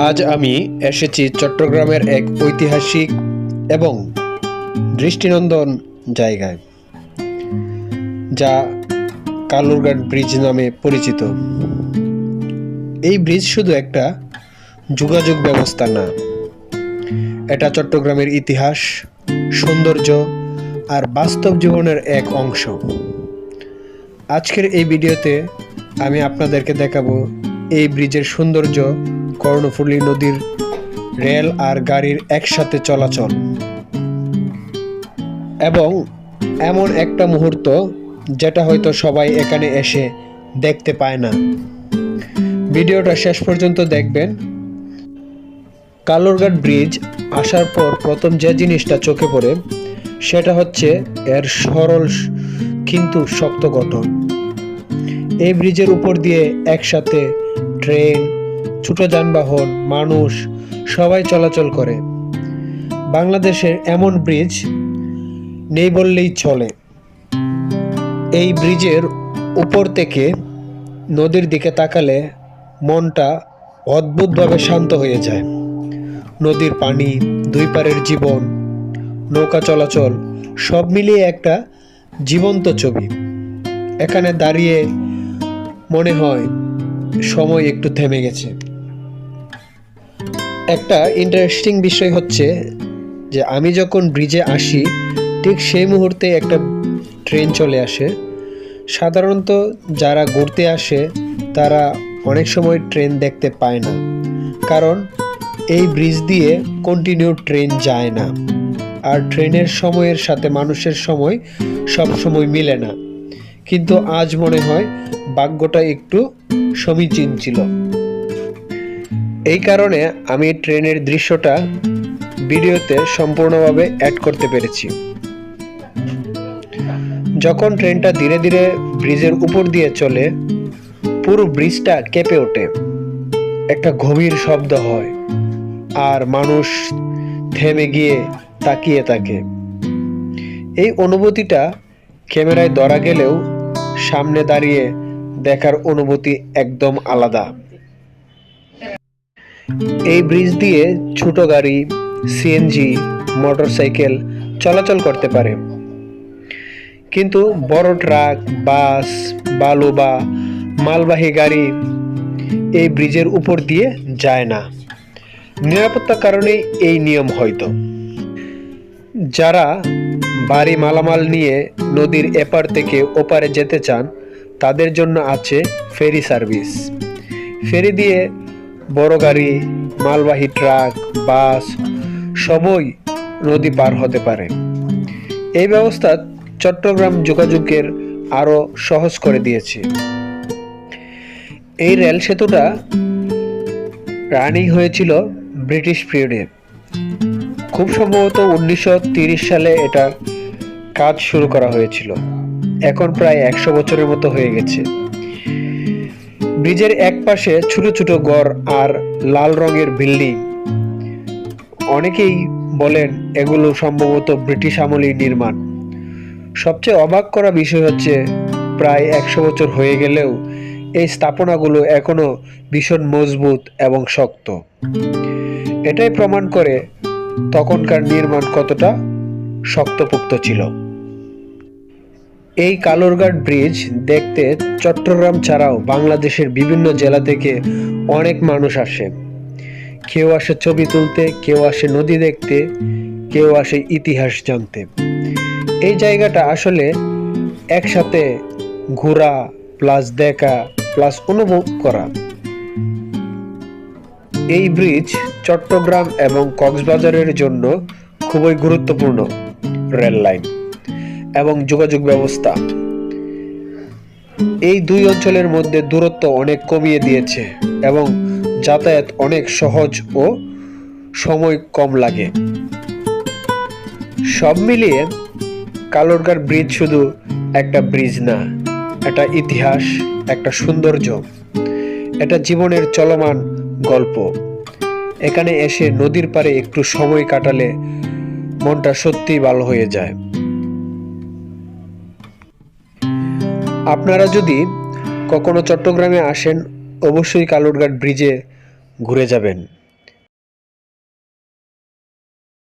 আজ আমি এসেছি চট্টগ্রামের এক ঐতিহাসিক এবং দৃষ্টিনন্দন জায়গায়, যা কালুরঘাট ব্রিজ নামে পরিচিত। এই ব্রিজ শুধু একটা যোগাযোগ ব্যবস্থা না, এটা চট্টগ্রামের ইতিহাস, সৌন্দর্য আর বাস্তব জীবনের এক অংশ। আজকের এই ভিডিওতে আমি আপনাদেরকে দেখাবো এই ব্রিজের সৌন্দর্য কর্ণফুলী নদীর রেল আর গাড়ির একসাথে চলাচল। এবং এমন একটা মুহূর্ত যেটা হয়তো সবাই এখানে এসে দেখতে পায় না। ভিডিওটা শেষ পর্যন্ত দেখবেন। কালুরঘাট ব্রিজ আসার পর প্রথম যে জিনিসটা চোখে পড়ে, সেটা হচ্ছে এর সরল কিন্তু শক্ত গঠন। এই ব্রিজের উপর দিয়ে একসাথে ট্রেন ছোট যানবাহন, মানুষ, সবাই চলাচল করে। বাংলাদেশের এমন ব্রিজ নেই বললেই চলে। এই ব্রিজের উপর থেকে নদীর দিকে তাকালে মনটা অদ্ভুতভাবে শান্ত হয়ে যায়। নদীর পানি, দুই পারের জীবন, নৌকা চলাচল, সব মিলিয়ে একটা জীবন্ত ছবি। এখানে দাঁড়িয়ে মনে হয় সময় একটু থেমে গেছে। একটা ইন্টারেস্টিং বিষয় হচ্ছে যে আমি যখন ব্রিজে আসি, ঠিক সেই মুহূর্তে একটা ট্রেন চলে আসে। সাধারণত যারা ঘুরতে আসে, তারা অনেক সময় ট্রেন দেখতে পায় না। কারণ এই ব্রিজ দিয়ে কন্টিনিউ ট্রেন যায় না। আর ট্রেনের সময়ের সাথে মানুষের সময় সব সময় মিলে না। কিন্তু আজ মনে হয় ভাগ্যটা একটু সমীচীন ছিল। এই কারণে আমি ট্রেনের দৃশ্যটা ভিডিওতে সম্পূর্ণভাবে অ্যাড করতে পেরেছি। যখন ট্রেনটা ধীরে ধীরে ব্রিজের উপর দিয়ে চলে, পুরো ব্রিজটা কেঁপে ওঠে। একটা গভীর শব্দ হয় আর মানুষ থেমে গিয়ে তাকিয়ে থাকে। এই অনুভূতিটা ক্যামেরায় ধরা গেলেও সামনে দাঁড়িয়ে দেখার অনুভূতি একদম আলাদা। এই ব্রিজ দিয়ে ছোট গাড়ি সিএনজি মোটরসাইকেল চলাচল করতে পারে। কিন্তু বড় ট্রাক বাস বালু বা মালবাহী গাড়ি এই ব্রিজের উপর দিয়ে যায় না। নিরাপত্তার কারণে এই নিয়ম হয়তো। যারা বাড়ি মালামাল নিয়ে নদীর এপার থেকে ওপারে যেতে চান, তাদের জন্য আছে ফেরি সার্ভিস। ফেরি দিয়ে বড় গাড়ি, মালবাহী ট্রাক, বাস সবই নদী পার হতে পারে। এই ব্যবস্থা চট্টগ্রাম যোগাযোগের আরও সহজ করে দিয়েছে। এই রেল সেতুটা রানিং হয়েছিল ব্রিটিশ পিরিয়ডে। খুব সম্ভবত উনিশশো সালে এটা কাজ শুরু করা হয়েছিল। এখন প্রায় একশো বছরের মতো হয়ে গেছে। ব্রিজের এক পাশে ছোট ছোট গড় আর লাল রঙের বিল্ডিং। অনেকেই বলেন এগুলো সম্ভবত ব্রিটিশ আমলেই নির্মাণ। সবচেয়ে অবাক করা বিষয় হচ্ছে, প্রায় একশো বছর হয়ে গেলেও এই স্থাপনাগুলো এখনও ভীষণ মজবুত এবং শক্ত। এটাই প্রমাণ করে তখনকার নির্মাণ কতটা শক্তপোক্ত ছিল। এই কালুরঘাট ব্রিজ দেখতে চট্টগ্রাম ছাড়াও বাংলাদেশের বিভিন্ন জেলা থেকে অনেক মানুষ আসে। কেউ আসে ছবি তুলতে, কেউ আসে নদী দেখতে, কেউ আসে ইতিহাস জানতে। এই জায়গাটা আসলে একসাথে ঘোরা প্লাস দেখা প্লাস অনুভব করা। এই ব্রিজ চট্টগ্রাম এবং কক্সবাজারের জন্য খুবই গুরুত্বপূর্ণ রেল লাইন। এবং যোগাযোগ ব্যবস্থা। এই দুই অঞ্চলের মধ্যে দূরত্ব অনেক কমিয়ে দিয়েছে এবং যাতায়াত অনেক সহজ ও সময় কম লাগে। সব মিলিয়ে কালোরগার ব্রিজ শুধু একটা ব্রিজ না এটা ইতিহাস, একটা সৌন্দর্য। এটা জীবনের চলমান গল্প। এখানে এসে নদীর পাড়ে একটু সময় কাটালে মনটা সত্যিই ভালো হয়ে যায়। আপনারা যদি কখনো চট্টগ্রামে আসেন অবশ্যই কালুরঘাট ব্রিজে ঘুরে যাবেন।